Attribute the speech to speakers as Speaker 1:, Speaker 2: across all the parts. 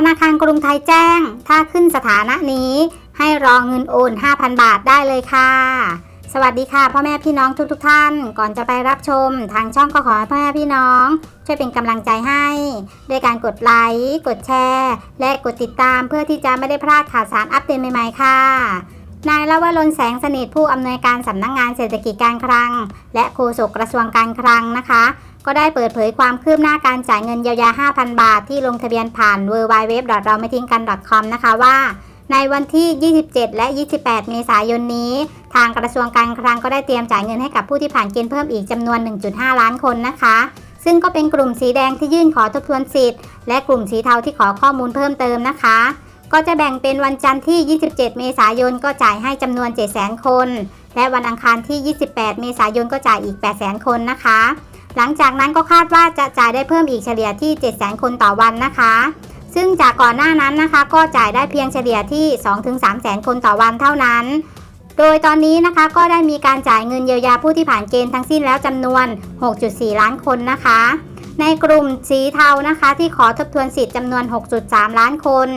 Speaker 1: ธนาคารกรุงไทยแจ้ง ถ้าขึ้นสถานะนี้ ให้รอเงินโอน 5,000 บาทได้เลยค่ะ สวัสดีค่ะ พ่อแม่พี่น้องทุกๆทท่าน ก่อนจะไปรับชม ทางช่องก็ขอให้พ่อแม่พี่น้อง ช่วยเป็นกำลังใจให้ ด้วยการกดไลค์กดแชร์ และกดติดตามเพื่อที่จะไม่ได้พลาดข่าวสารอัปเดตใหม่ๆค่ะนายลวรนแสงสนิทผู้อำนวยการสำนักงงานเศรษฐกิจการคลัง และโฆษกกระทรวงการคลังนะคะ ก็ได้เปิดเผยความคืบหน้าการจ่ายเงินเยียวยา 5,000 บาท ที่ลงทะเบียนผ่าน w w w เราไม่ทิ้งกัน .com นะคะว่า ในวันที่ 27 และ 28 เมษายนนี้ ทางกระทรวงการคลังก็ได้เตรียมจ่ายเงินให้กับผู้ที่ผ่านเกณฑ์เพิ่มอีกจำนวน 1.5 ล้านคนนะคะ ซึ่งก็เป็นกลุ่มสีแดงที่ยื่นขอทบทวนสิทธิ์และกลุ่มสีเทาที่ขอข้อมูลเพิ่มเติมนะคะ ก็จะแบ่งเป็นวันจันทร์ที่ 27 เมษายนก็จ่ายให้จำนวน 700,000 คน และวันอังคารที่ 28 เมษายนก็จ่ายอีก 800,000 คนนะคะ หลังจากนั้นก็คาดว่าจะจ่ายได้เพิ่มอีกเฉลี่ยที่ 7 0 0 0 0คนต่อวันนะคะ ซึ่งจากก่อนหน้านั้นนะคะ ก็จ่ายได้เพียงเฉลี่ยที่ 2-300,000คนต่อวันเท่านั้น โดยตอนนี้นะคะก็ได้มีการจ่ายเงินเยียวยาผู้ที่ผ่านเกณฑ์ทั้งสิ้นแล้วจำนวน 6.4 ล้านคนนะคะ ในกลุ่มสีเทานะคะ ที่ขอทบทวนสิทธิ์จำนวน 6.3 ล้านคน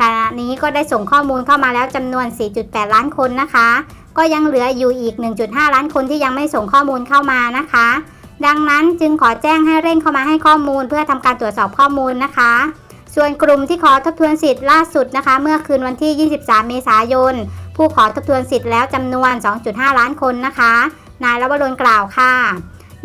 Speaker 1: ขณะนี้ก็ได้ส่งข้อมูลเข้ามาแล้วจำนวน 4.8 ล้านคนนะคะ ก็ยังเหลืออยู่อีก 1.5 ล้านคนที่ยังไม่ส่งข้อมูลเข้ามานะคะ ดังนั้นจึงขอแจ้งให้เร่งเข้ามาให้ข้อมูล เพื่อทำการตรวจสอบข้อมูลนะคะ ส่วนกลุ่มที่ขอทบทวนสิทธิ์ล่าสุดนะคะ เมื่อคืนวันที่ 23 เมษายน ผู้ขอทบทวนสิทธิ์แล้วจำนวน 2.5 ล้านคนนะคะ นายละวรนกล่าวค่ะ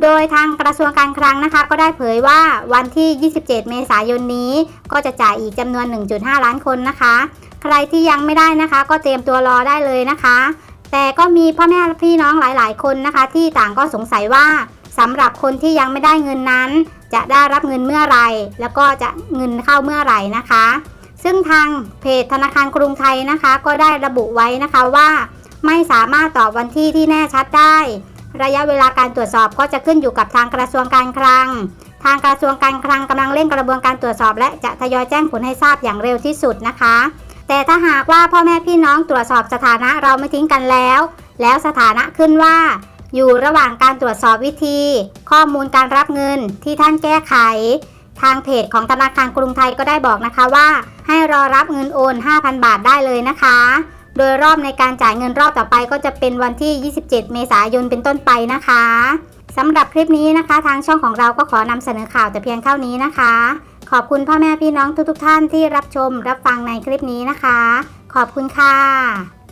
Speaker 1: โดยทางกระทรวงการคลังนะคะ ก็ได้เผยว่าวันที่ 27 เมษายนนี้ ก็จะจ่ายอีกจำนวน 1.5 ล้านคนนะคะ ใครที่ยังไม่ได้นะคะ ก็เตรียมตัวรอได้เลยนะคะแต่ก็มีพ่อแม่พี่น้องหลาย ๆ คนนะคะ ที่ต่างก็สงสัยว่า สำหรับคนที่ยังไม่ได้เงินนั้น จะได้รับเงินเมื่อไร แล้วก็จะเงินเข้าเมื่อไหร่นะคะ ซึ่งทางเพจธนาคารกรุงไทยนะคะ ก็ได้ระบุไว้นะคะว่า ไม่สามารถตอบวันที่ที่แน่ชัดได้ ระยะเวลาการตรวจสอบก็จะขึ้นอยู่กับทางกระทรวงการคลัง ทางกระทรวงการคลังกำลังเร่งกระบวนการตรวจสอบ และจะทยอยแจ้งผลให้ทราบอย่างเร็วที่สุดนะคะ แต่ถ้าหากว่าพ่อแม่พี่น้องตรวจสอบสถานะเราไม่ทิ้งกันแล้ว แล้วสถานะขึ้นว่า อยู่ระหว่างการตรวจสอบวิธี ข้อมูลการรับเงินที่ท่านแก้ไข ทางเพจของธนาคารกรุงไทยก็ได้บอกนะคะว่า ให้รอรับเงินโอน 5,000 บาทได้เลยนะคะ โดยรอบในการจ่ายเงินรอบต่อไปก็จะเป็นวันที่ 27 เมษายนเป็นต้นไปนะคะสำหรับคลิปนี้นะคะ ทางช่องของเราก็ขอนำเสนอข่าวแต่เพียงเท่านี้นะคะ ขอบคุณพ่อแม่พี่น้องทุกๆทท่านที่รับชมรับฟังในคลิปนี้นะคะ ขอบคุณค่ะ